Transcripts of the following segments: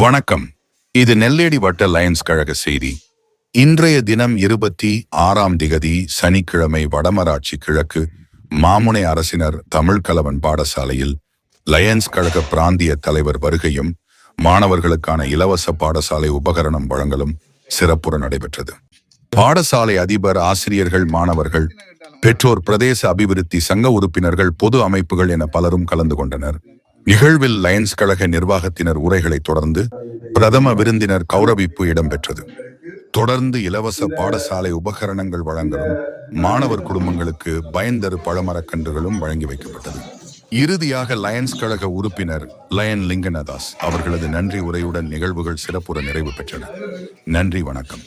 வணக்கம். இது நெல்லேடி வட்ட லயன்ஸ் கழக செய்தி. இன்றைய தினம் இருபத்தி ஆறாம் திகதி சனிக்கிழமை வடமராட்சி கிழக்கு மாமுனை அரசினர் தமிழ்கலவன் பாடசாலையில் லயன்ஸ் கழக பிராந்திய தலைவர் வருகையும் மாணவர்களுக்கான இலவச பாடசாலை உபகரணம் வழங்கலும் சிறப்புற நடைபெற்றது. பாடசாலை அதிபர் ஆசிரியர்கள் மாணவர்கள் பெற்றோர் பிரதேச அபிவிருத்தி சங்க உறுப்பினர்கள் பொது அமைப்புகள் என பலரும் கலந்து கொண்டனர். நிகழ்வில் லயன்ஸ் கழக நிர்வாகத்தினர் உரைகளை தொடர்ந்து பிரதம விருந்தினர் கௌரவிப்பு இடம்பெற்றது. தொடர்ந்து இலவச பாடசாலை உபகரணங்கள் வழங்கலும் மாணவர் குடும்பங்களுக்கு பயன்தரு பழமரக்கன்றுகளும் வழங்கி வைக்கப்பட்டது. இறுதியாக லயன்ஸ் கழக உறுப்பினர் லயன் லிங்கனதாஸ் அவர்களது நன்றி உரையுடன் நிகழ்வுகள் சிறப்புற நிறைவு பெற்றன நன்றி வணக்கம்.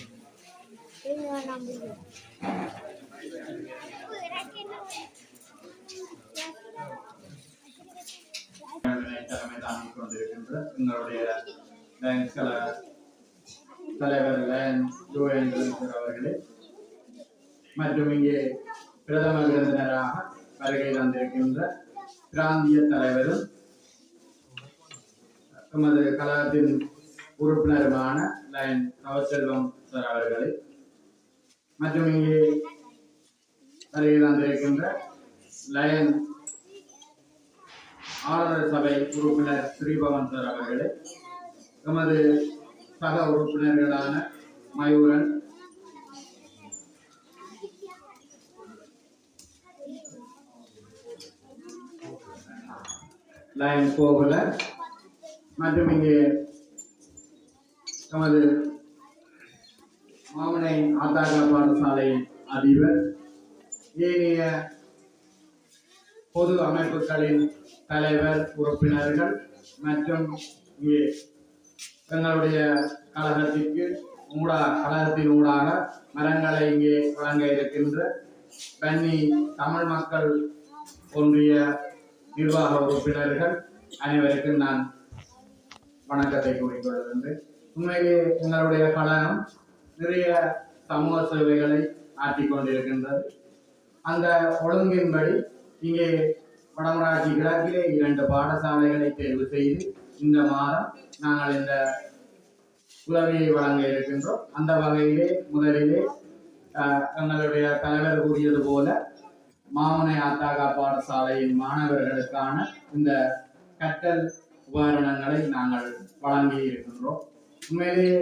தலைமை தாங்கிக் கொண்டிருக்கின்ற எங்களுடைய லயன்ஸ் கல தலைவர் லயன்ஸ் ஜோயேந்திரன் அவர்களே மற்றும் இங்கே பிரதம விருந்தினராக வருகை தந்திருக்கின்ற பிராந்திய தலைவரும் எமது கழகத்தின் உறுப்பினருமான லயன் நவசெல்வம் சார் அவர்களே மற்றும் இங்கே வருகை தந்திருக்கின்ற லயன் ஆளுநர் சபை உறுப்பினர் ஸ்ரீபவன் சார் அவர்களே எமது சக உறுப்பினர்களான மயூரன் லயன் கோகுல மற்றும் இங்கே நமது மாமனை ஆத்தாக பாடசாலையின் அதிபர் ஏனைய பொது அமைப்புகளின் தலைவர் உறுப்பினர்கள் மற்றும் இங்கே எங்களுடைய கழகத்திற்கு ஊடா கழகத்தின் ஊடாக மரங்களை இங்கே வழங்க இருக்கின்ற பன்னி தமிழ் மக்கள் ஒன்றிய நிர்வாக உறுப்பினர்கள் அனைவருக்கும் நான் வணக்கத்தை கூறிக்கொள்கின்றேன் உண்மையிலே எங்களுடைய கழகம் நிறைய சமூக சேவைகளை ஆற்றிக் கொண்டிருக்கின்றது. அந்த ஒழுங்கின்படி இங்கே வடமராட்சி கிழக்கிலே இரண்டு பாடசாலைகளை தேர்வு செய்து இந்த மாதம் நாங்கள் இந்த உதவியை வழங்க இருக்கின்றோம். அந்த வகையிலே முதலிலே அஹ், எங்களுடைய தலைவர் கூறியது போல மாமனை ஆத்தாகா பாடசாலையின் மாணவர்களுக்கான இந்த கற்றல் உபகரணங்களை நாங்கள் வழங்கி இருக்கின்றோம். உண்மையிலேயே